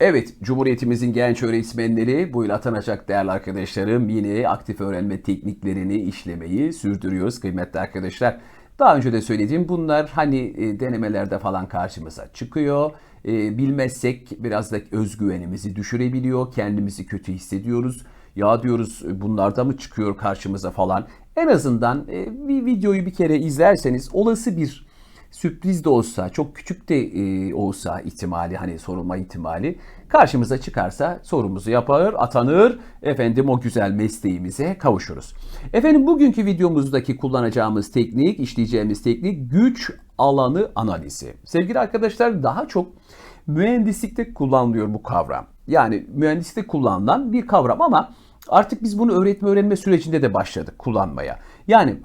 Evet, Cumhuriyetimizin genç öğretmenleri bu yıl atanacak değerli arkadaşlarım yine aktif öğrenme tekniklerini işlemeyi sürdürüyoruz kıymetli arkadaşlar. Daha önce de söylediğim bunlar hani e, denemelerde falan karşımıza çıkıyor. E, bilmezsek biraz da özgüvenimizi düşürebiliyor, kendimizi kötü hissediyoruz. Ya diyoruz e, bunlar da mı çıkıyor karşımıza falan. En azından e, bir videoyu bir kere izlerseniz olası bir sürpriz de olsa, çok küçük de e, olsa ihtimali hani sorulma ihtimali karşımıza çıkarsa sorumuzu yapar, atanır, efendim o güzel mesleğimize kavuşuruz. Efendim bugünkü videomuzdaki kullanacağımız teknik, işleyeceğimiz teknik güç alanı analizi. Sevgili arkadaşlar daha çok mühendislikte kullanılıyor bu kavram. Yani mühendislikte kullanılan bir kavram ama artık biz bunu öğretme öğrenme sürecinde de başladık kullanmaya. Yani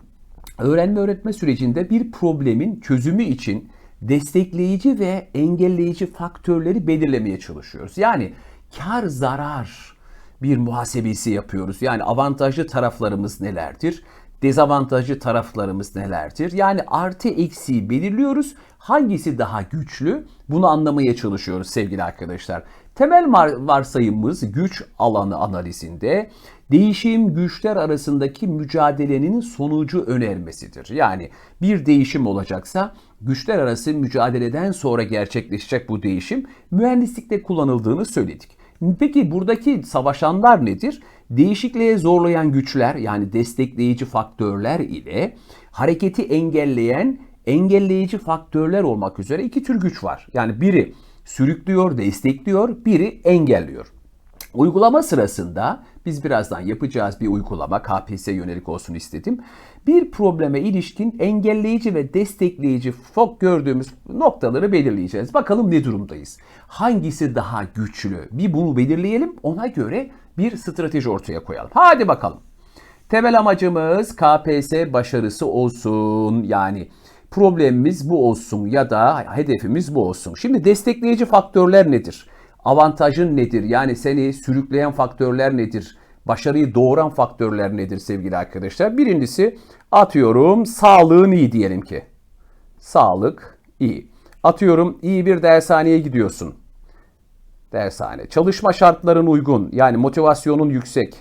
öğrenme öğretme sürecinde bir problemin çözümü için destekleyici ve engelleyici faktörleri belirlemeye çalışıyoruz. Yani kar zarar bir muhasebesi yapıyoruz. Yani avantajlı taraflarımız nelerdir? Dezavantajlı taraflarımız nelerdir? Yani artı eksiği belirliyoruz. Hangisi daha güçlü? Bunu anlamaya çalışıyoruz sevgili arkadaşlar. Temel varsayımımız güç alanı analizinde değişim güçler arasındaki mücadelenin sonucu önermesidir. Yani bir değişim olacaksa güçler arası mücadeleden sonra gerçekleşecek bu değişim mühendislikte kullanıldığını söyledik. Peki buradaki savaşanlar nedir? Değişikliğe zorlayan güçler yani destekleyici faktörler ile hareketi engelleyen engelleyici faktörler olmak üzere iki tür güç var. Yani biri sürüklüyor, destekliyor, biri engelliyor. Uygulama sırasında biz birazdan yapacağız bir uygulama KPSS yönelik olsun istedim. Bir probleme ilişkin engelleyici ve destekleyici fok gördüğümüz noktaları belirleyeceğiz. Bakalım ne durumdayız? Hangisi daha güçlü? Bir bunu belirleyelim. Ona göre bir strateji ortaya koyalım. Hadi bakalım. Temel amacımız KPSS başarısı olsun. Yani problemimiz bu olsun ya da hedefimiz bu olsun. Şimdi destekleyici faktörler nedir? Avantajın nedir? Yani seni sürükleyen faktörler nedir? Başarıyı doğuran faktörler nedir sevgili arkadaşlar? Birincisi atıyorum sağlığın iyi diyelim ki. Sağlık iyi. Atıyorum iyi bir dershaneye gidiyorsun. Dershane. Çalışma şartların uygun. Yani motivasyonun yüksek.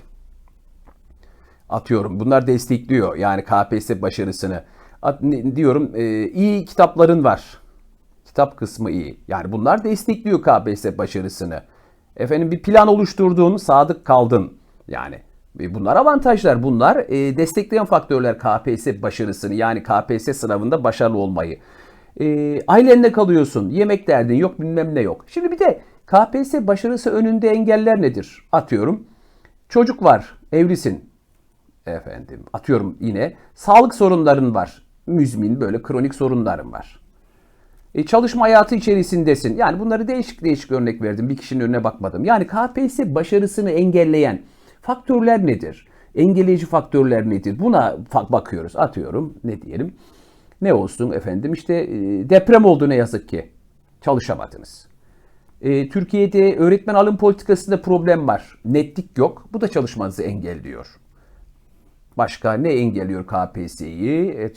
Atıyorum bunlar destekliyor yani KPSS başarısını. At, ne, diyorum e, iyi kitapların var. Kitap kısmı iyi. Yani bunlar destekliyor KPSS başarısını. Efendim bir plan oluşturdun, sadık kaldın. Yani e, bunlar avantajlar. Bunlar e, destekleyen faktörler KPSS başarısını yani KPSS sınavında başarılı olmayı. E, ailenle kalıyorsun. Yemek derdin yok bilmem ne yok. Şimdi bir de KPSS başarısı önünde engeller nedir? Atıyorum. Çocuk var. Evlisin. Efendim atıyorum yine. Sağlık sorunların var. Müzmin böyle kronik sorunların var. E, çalışma hayatı içerisindesin. Yani bunları değişik değişik örnek verdim. Bir kişinin önüne bakmadım. Yani KPSS başarısını engelleyen faktörler nedir? Engelleyici faktörler nedir? Buna bakıyoruz. Atıyorum ne diyelim? Ne olsun efendim? İşte e, deprem oldu ne yazık ki. Çalışamadınız. E, Türkiye'de öğretmen alım politikasında problem var. Netlik yok. Bu da çalışmanızı engelliyor. Başka ne engelliyor KPSS'yi?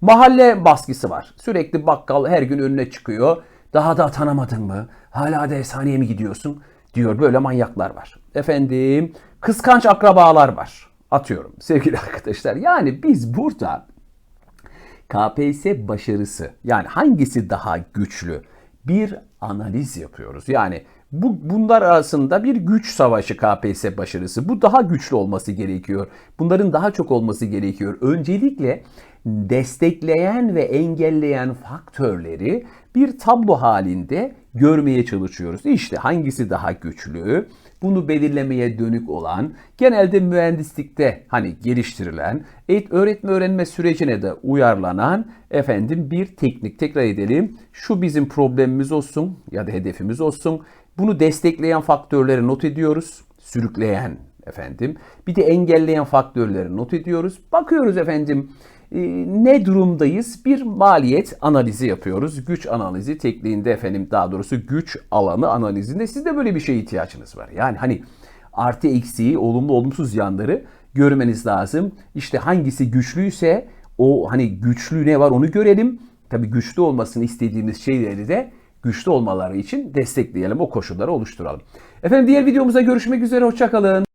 Mahalle baskısı var. Sürekli bakkal her gün önüne çıkıyor. Daha da atanamadın mı? Hala dershaneye mi gidiyorsun? Diyor böyle manyaklar var. Efendim kıskanç akrabalar var. Atıyorum sevgili arkadaşlar. Yani biz burada KPSS başarısı yani hangisi daha güçlü bir analiz yapıyoruz. Yani bu bunlar arasında bir güç savaşı KPSS başarısı. Bu daha güçlü olması gerekiyor. Bunların daha çok olması gerekiyor. Öncelikle destekleyen ve engelleyen faktörleri bir tablo halinde görmeye çalışıyoruz. İşte hangisi daha güçlü? Bunu belirlemeye dönük olan, genelde mühendislikte hani geliştirilen, öğretme öğrenme sürecine de uyarlanan efendim bir teknik. Tekrar edelim. Şu bizim problemimiz olsun ya da hedefimiz olsun. Bunu destekleyen faktörleri not ediyoruz. Sürükleyen efendim. Bir de engelleyen faktörleri not ediyoruz. Bakıyoruz efendim e, ne durumdayız? Bir maliyet analizi yapıyoruz. Güç analizi tekniğinde efendim daha doğrusu güç alanı analizinde sizde böyle bir şeye ihtiyacınız var. Yani hani artı eksiği, olumlu olumsuz yanları görmeniz lazım. İşte hangisi güçlüyse o hani güçlü ne var onu görelim. Tabii güçlü olmasını istediğimiz şeyleri de güçlü olmaları için destekleyelim, o koşulları oluşturalım. Efendim diğer videomuzda görüşmek üzere, hoşçakalın.